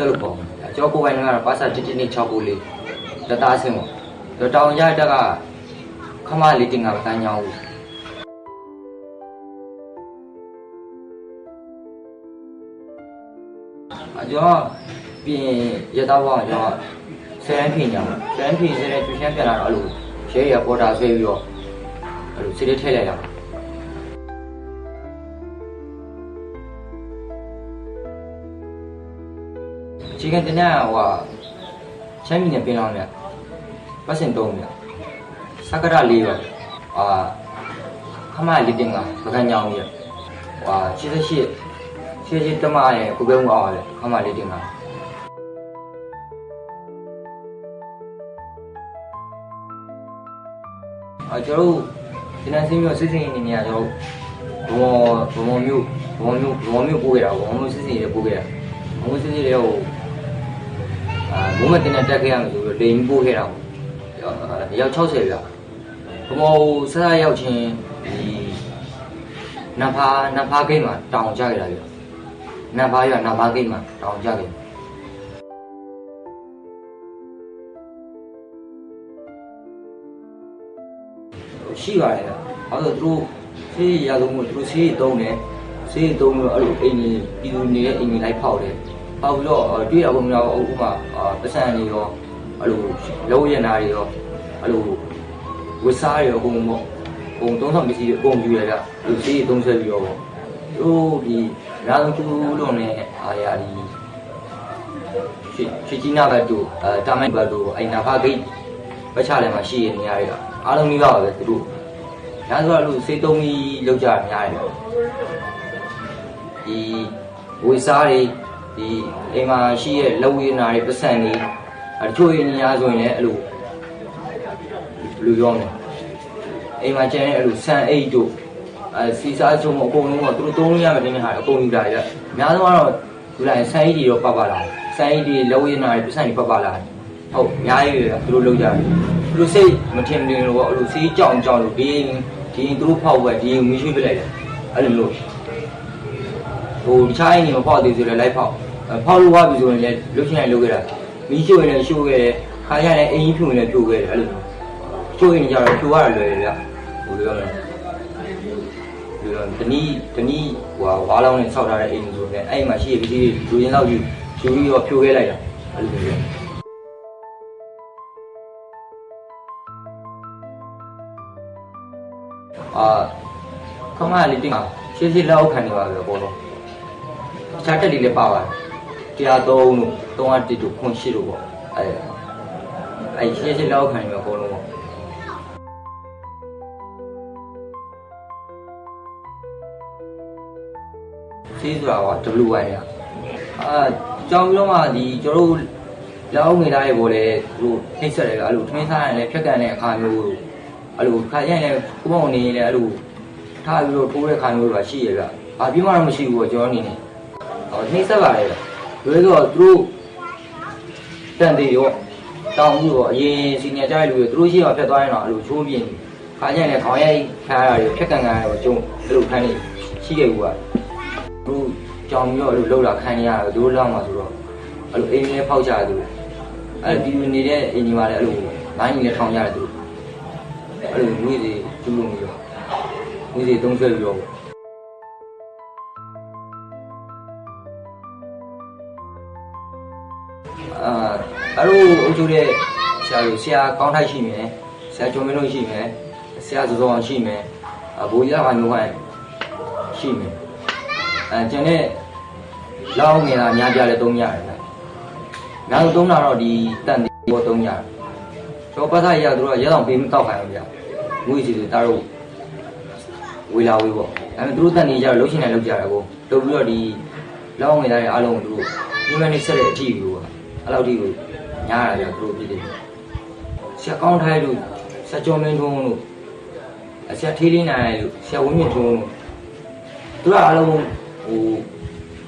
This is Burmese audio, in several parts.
အောင်မှုတက်လို့ပေါ့ကျွန်တော်ကိုယ်ပိုင်ကတော့ပါစာတစ်တစ်နဲ့6ကိုလေးတသားအဆင်းပေါ့တော့တောင်ရတက်ကခမလေးတင်ကပကန်းညောင်းဘူးအကျော်ပြင်ရတော့ပေါ့ကျွန်တော်ဆယ်ရန်ပြင်ကြမှာဆယ်ရန်ပြင်ဆယ်ရန်ကျွချမ်းပြန်လာတော့အဲ့လိုရဲရပေါ်တာဆွဲပြီးတော့အဲ့လိုစစ်လေးထည့်လိုက်ရမှာ ခြေကတင်တဲ့ဟိုဟာချမ်းမီနဲ့ပင်လောင်းမြတ်ပတ်စင်တုံးမြတ်စက္ကရလေးရောအာခမလေးတင်ကပကံညောင်းမြတ်ဟိုဟာ88ရှေ့ရှေ့တမရဲ့ကိုပဲမှုအောင်လေခမလေးတင်ကအာကျွန်တော်တို့ဒီနေ့စင်းမျိုးစစ်စင်နေနေရကျွန်တော်ဘုံဘုံမျိုးဘုံမျိုးဘုံမျိုးပို့ခဲ့တာဘုံမျိုးစစ်စင်တွေပို့ခဲ့တာဘုံမျိုးစစ်စင်တွေဟိုအာ ဘုံမတင်နဲ့တက်ခဲ့ရမယ်ဆိုပြီးလိန်ပို့ခဲ့တာပေါ့အယောက်60ပြဘုံမောဆက်ဆက်ရောက်ချင်းဒီနဖာနဖာဂိတ်မှာတောင်ကြခဲ့တာပြနဖာရနဖာဂိတ်မှာတောင်ကြခဲ့ရှိပါတယ်ဗျ။ဘာလို့သူတို့ဆေးရဆုံးမို့သူတို့ဆေးတုံးတယ်။ဆေးတုံးပြီးတော့အဲ့လိုအိမ်ကြီးပြည်သူနေတဲ့အိမ်ကြီးလိုက်ဖောက်တယ်။ ဖောက်ပြီးတော့တွေ့ရကုန်များဥပမာပတ်စံတွေရောအဲ့လိုလောရနာတွေရောအဲ့လိုဝစ်စားတွေရောအကုန်ပေါ့။အကုန်သုံးဆောင်ပစ္စည်းတွေအကုန်ယူရကြ။လူဆေးသုံးဆွဲပြီးတော့ပေါ့။သူတို့ဒီရာဇကျူးလုံးနဲ့အာရဒီချီချီချီနာဘတ်တို့အဲတာမိုင်ဘတ်တို့အိမ်နာဖာဂိတ်ပတ်ချလဲမှာရှိရနေရတဲ့အားလုံးပြီးပါပဲသူတို့။ဒါဆိုတော့လူစေးသုံးပြီးလောက်ကြတာများတယ်။ဒီဝေစားတွေ ဒီအိမ်မှာရှိရဲ့လက်ဝေးနာတွေပတ်စံတွေအချို့ရင်းများဆိုရင်လည်းအဲ့လိုလူရောမယ်။အိမ်မှာကျန်တဲ့အဲ့လိုဆန်အိတ်တို့အဲစီစားချုံအကုန်လုံးကသူတို့သုံးလို့ရမယ်တင်းဟာအကုန်ယူတာကြ။အများဆုံးကတော့လူလိုက်ဆန်အိတ်တွေတော့ပတ်ပါလာ။ဆန်အိတ်တွေလက်ဝေးနာတွေပတ်စံတွေပတ်ပါလာ။ဟုတ်အများကြီးပဲသူတို့လောက်ကြတယ်။သူတို့စိတ်မထင်မတင်လို့ပေါ့အဲ့လိုစီးကြောင်ကြောင်လို့ဒီဒီသူတို့ဖောက်ပဲဒီမီးရွှေ့ပြလိုက်တယ်အဲ့လိုလို့ဟိုတခြားအိမ်တွေမဖောက်သေးဆိုလည်းလိုက်ဖောက် ဖောက်လို့ဝါပြီဆိုရင်လည်းလုတ်ချင်လိုက်လုတ်ခဲ့တာမီးရှို့ရင်လည်းရှို့ခဲ့တယ်ခါရလည်းအိမ်ကြီးဖြူရင်လည်းဖြူခဲ့တယ်အဲ့လိုရှို့ရင်ကြတော့ဖြူရတာလွယ်တယ်ဗျဟိုလိုရမယ်ဒီတော့တနည်းတနည်းဟိုဝါလောင်းနဲ့ဆောက်ထားတဲ့အိမ်ဆိုရင်အဲ့မှာရှိရပစ္စည်းတွေလူရင်တော့ယူယူပြီးတော့ဖြိုခဲ့လိုက်တာအဲ့လိုမျိုးအာခမလေးတင်ရှေ့ရှေ့လောက်ခံနေပါပဲအကုန်လုံးခြားတက်လေးလည်းပါပါတယ် တရားသုံးတို့301တို့ခွန်ရှိတို့ပေါ့အဲအဲရှေ့ရှေ့လောက်ခံနေပါအကုန်လုံးပေါ့စီးဆိုတာက W1 ရအာကြောင်ပြီးတော့မှဒီကျွန်တော်တို့လောက်ငေသားရေပေါ်လေသူတို့နှိမ့်ဆက်တယ်ကအဲ့လိုထမင်းစားရင်လည်းဖြတ်ကန်တဲ့အခါမျိုးတို့အဲ့လိုခါကျရင်လည်းကိုမောင်နေလည်းအဲ့လိုထားပြီးတော့ထိုးတဲ့ခါမျိုးတို့ကရှိရပြ။ဘာပြမတော့မရှိဘူးပေါ့ကျွန်တော်အနေနဲ့။ဟောနှိမ့်ဆက်ပါလေ။ဒါ ဆိုတော့သူတို့တန်သေးရောတောင်းမှုတော့အရင်စီနီယာကြားလူတွေသူတို့ရှိမှဖြတ်သွားရင်တော့အဲ့လိုချိုးပြင်းခါကျရင်လည်းခေါင်းရိုက်ခါရတာတွေဖြတ်ကန်ကန်ရတော့ကျုံအဲ့လိုခံနေရှိခဲ့ဘူးက။သူတို့ကြောင်ပြီးတော့အဲ့လိုလှုပ်လာခံရတာသူတို့လောက်မှဆိုတော့အဲ့လိုအိမ်လေးဖောက်ကြတယ်သူတို့အဲ့ဒီနေတဲ့အိမ်ကြီးမှာလည်းအဲ့လိုငိုင်းကြီးလည်းထောင်ကြတယ်သူတို့အဲ့လိုငွေတွေကျူးလို့မရောငွေတွေသုံးဆွဲပြီးတော့ အာအဲ့လိုအုပ်ချုပ်တဲ့ဆရာတို့ဆရာကောင်းထိုက်ရှိမယ်ဆရာကျော်မင်းတို့ရှိမယ်ဆရာစောစောအောင်ရှိမယ်အဘိုးကြီးကမျိုးဟန်ရှိမယ်အဲကျန်တဲ့လောင်းနေတာများပြလဲသုံးရတယ်ဗျ။နောက်သုံးတာတော့ဒီတန်တီပေါ်သုံးရတယ်။ကျော်ပတ်သားရသူတို့ကရဲတော်ပေးမတောက်ခိုင်းဘူးဗျ။ငွေစီတွေတားတော့ဝေလာဝေးပေါ့။ဒါပေမဲ့သူတို့တန်နေကြတော့လှုပ်ရှင်နေလှုပ်ကြတာကိုလှုပ်ပြီးတော့ဒီလောင်းနေတာတွေအားလုံးကိုသူတို့ညီမနေဆက်တဲ့အထီးကို အဲ့လောက်ထိကိုညားရကြသူတို့ပြည်တယ်။ဆရာကောင်းထိုက်လို့ဆရာကျော်မင်းထွန်းလို့ဆရာထေးလင်းနိုင်လို့ဆရာဝင်းမြင့်ထွန်းလို့သူကအားလုံးဟို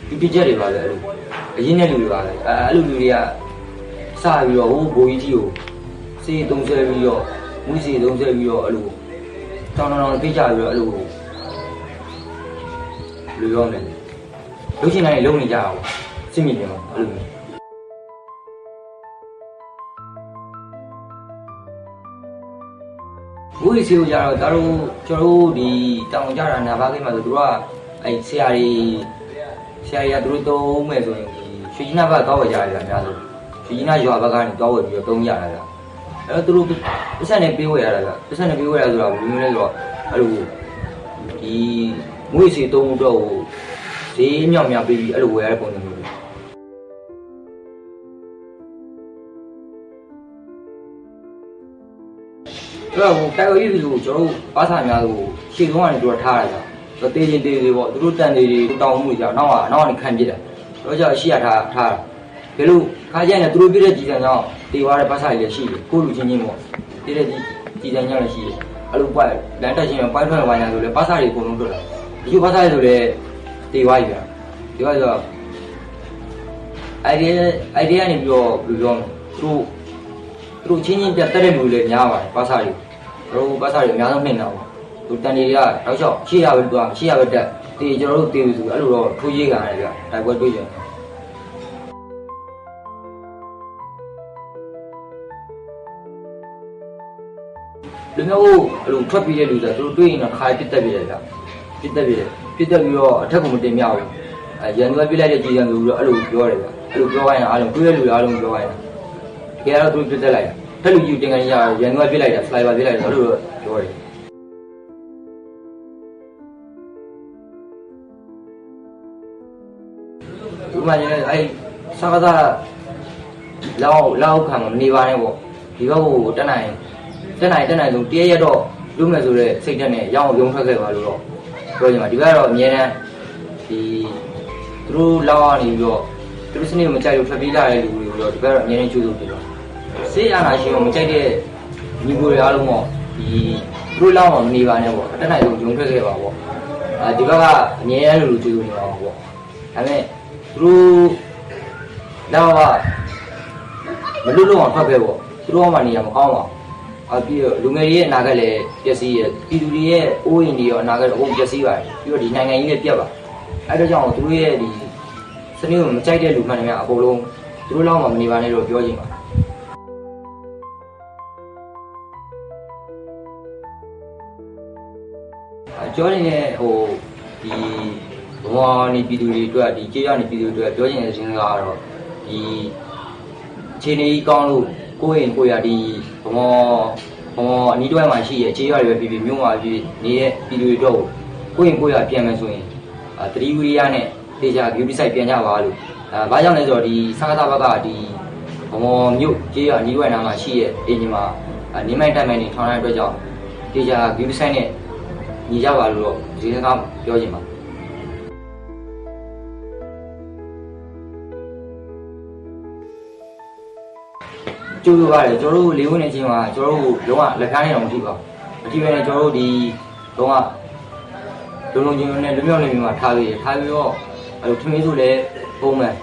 ဒီပြချက်တွေပါလေအဲ့လိုအရင်တဲ့လူတွေပါလေအဲအဲ့လိုလူတွေကစပြီးတော့ဟိုဘိုးကြီးကြီးကိုစေးသုံးဆွဲပြီးတော့မွေးစေးသုံးဆွဲပြီးတော့အဲ့လိုတောင်းတောင်းပြေးကြပြီးတော့အဲ့လိုလူရောမယ်လူချင်းတိုင်းလုံနေကြအောင်စစ်မြေပြင်မှာအဲ့လို မျိုးဝိစီကိုကြတော့ဒါတို့ကျွန်တော်တို့ဒီတောင်ကြတာနာဘာကိမှာဆိုသူကအဲဆရာကြီးဆရာကြီးကသူတို့သုံးမယ်ဆိုရင်ဒီရွှေကြီးနာဘက်တောက်ဝယ်ကြရတယ်အများဆုံးရွှေကြီးနာရွာဘက်ကနေတောက်ဝယ်ပြီးတော့သုံးကြတာဗျအဲ့တော့သူတို့ပတ်စံနဲ့ပေးဝယ်ရတာဗျပတ်စံနဲ့ပေးဝယ်ရဆိုတာဘယ်လိုမျိုးလဲဆိုတော့အဲ့လိုဒီငွေစီသုံးတော့ဈေးမြောက်မြောက်ပြီးအဲ့လိုဝယ်ရတဲ့ပုံစံမျိုး အဲ့တော့ဟိုတိုက်ဝရေးလူကိုကျွန်တော်တို့ပါစာများကိုရှေ့ဆုံးကနေတို့ထားရတာ။တော့တေးချင်းတေးသေးပေါ့သူတို့တန်တေးတွေတောင်းမှုကြနောက်ကနောက်ကနေခံပြစ်တာ။တော့ကြောင့်ရှေ့ရထားထားတာ။ဒီလိုခါကျရင်လည်းသူတို့ပြည့်တဲ့ကြည်စံကြောင့်တေးသွားတဲ့ပါစာတွေလည်းရှိတယ်။ကိုယ့်လူချင်းချင်းပေါ့။တေးတဲ့ကြည်ကြည်စံကြောင့်လည်းရှိတယ်။အဲ့လိုပိုက်လမ်းတက်ချင်းပိုင်းထွက်ဝိုင်းရဆိုလည်းပါစာတွေအကုန်လုံးတွေ့တာ။ဒီလိုပါစာတွေဆိုလည်းတေးသွားပြီဗျာ။ဒီကဆိုတော့ idea idea ကနေပြီးတော့ဘယ်လိုပြောမလဲသူတို့သူတို့ချင်းချင်းပြတ်တက်တဲ့လူတွေလည်းများပါတယ်ပါစာတွေ တို့ပါစာတွေအများဆုံးနှိမ့်တာပေါ့သူတန်တွေကတောက်လျှောက်ရှေ့ရပဲသွားရှေ့ရပဲတက်တေးကျွန်တော်တို့တေးပြီဆိုအဲ့လိုတော့ထိုးရေးကန်ရတယ်ဗျတိုက်ပွဲတွေးကြလူမျိုးကိုအဲ့လိုထွက်ပြီးတဲ့လူဆိုသူတို့တွေးရင်တော့ခါပြစ်တက်ပြီးတယ်ဗျပြစ်တက်ပြီးတယ်ပြစ်တက်ပြီးတော့အထက်ကမတင်မြောက်ဘူးအဲရန်သူကပြစ်လိုက်တဲ့ကြည်ရန်သူတို့အဲ့လိုပြောတယ်ဗျအဲ့လိုပြောရင်အားလုံးတွေးတဲ့လူအားလုံးပြောရင်တကယ်တော့သူပြစ်တက်လိုက်တာ တက်လူကြီးတင်ကန်ရရန်ကပြစ်လိုက်တာစလိုက်ပါပြစ်လိုက်တာအဲ့လိုတော့ပြောတယ်ဒီမှာလည်းအဲ့စကားသားလောက်လောက်ခံမနေပါနဲ့ပေါ့ဒီဘက်ကိုတက်နိုင်တက်နိုင်တက်နိုင်ဆုံးတရရက်တော့လူမယ်ဆိုတဲ့စိတ်ဓာတ်နဲ့ရောင်းအောင်ရုံထွက်ခဲ့ပါလို့တော့ပြောချင်ပါဒီဘက်ကတော့အများတန်းဒီသူတို့လောက်အောင်နေပြီးတော့သူတို့စနစ်မကြိုက်လို့ထွက်ပြေးလာတဲ့လူတွေတော့ဒီဘက်ကတော့အများတန်းကျိုးလို့ပြတော့ စေးရနာရှင်ကိုမကြိုက်တဲ့ညီကိုတွေအားလုံးပေါ့ဒီသူတို့လောက်အောင်မနေပါနဲ့ပေါ့အတက်နိုင်ဆုံးဂျုံထွက်ခဲ့ပါပေါ့အဲဒီဘက်ကအမြဲတမ်းလိုလိုကြိုးနေပါပေါ့ဒါပေမဲ့သူတို့လောက်ကမလွတ်လို့အောင်ထွက်ခဲ့ပေါ့သူတို့မှနေရမကောင်းပါဘူးအပြီးတော့လူငယ်တွေရဲ့အနာဂတ်လည်းပျက်စီးရပြည်သူတွေရဲ့အိုးအိမ်တွေရောအနာဂတ်အကုန်ပျက်စီးပါတယ်ပြီးတော့ဒီနိုင်ငံကြီးလည်းပြတ်ပါအဲဒါကြောင့်သူတို့ရဲ့ဒီစနစ်ကိုမကြိုက်တဲ့လူမှန်တယ်များအကုန်လုံးသူတို့လောက်မှမနေပါနဲ့တော့ပြောချင်ပါအ ကျော်နေတဲ့ဟိုဒီဘဝနေပြည်သူတွေအတွက်ဒီကြေးရနေပြည်သူတွေအတွက်ပြောချင်တဲ့ခြင်းကတော့ဒီခြေနေကြီးကောင်းလို့ကိုယ့်ရင်ကိုယ်ရဒီဘဝဘဝအနီးတစ်ဝိုက်မှာရှိရဲ့ကြေးရတွေပဲပြည်ပြည်မြို့မှာပြည်နေတဲ့ပြည်သူတွေအတွက်ကိုယ့်ရင်ကိုယ်ရပြန်မယ်ဆိုရင်အာတတိဝိရိယနဲ့တေချာ beauty site ပြန်ကြပါလို့အဲဘာကြောင့်လဲဆိုတော့ဒီစကားသားဘက်ကဒီဘဝမြို့ကြေးရအနီးတစ်ဝိုက်နားမှာရှိရဲ့အင်ဂျင်မှာနေမိုက်တက်မယ်နေထောင်းတဲ့အတွက်ကြောင့်တေချာ beauty site နဲ့ ညီကြပါလို့တော့ဒီစကားပြောချင်ပါကျိုးလို့ပါတယ်ကျွန်တော်တို့လေးဝင်နေချင်းမှာကျွန်တော်တို့လုံးဝလက်ခံနေတော့မကြည့်ပါဘူးမကြည့်ဘဲနဲ့ကျွန်တော်တို့ဒီလုံးဝလုံးလုံးချင်းနဲ့လွမြောက်နေမျိုးမှာထားပြီးရထားပြီးတော့အဲလိုထမင်းဆိုလည်းပုံမှန်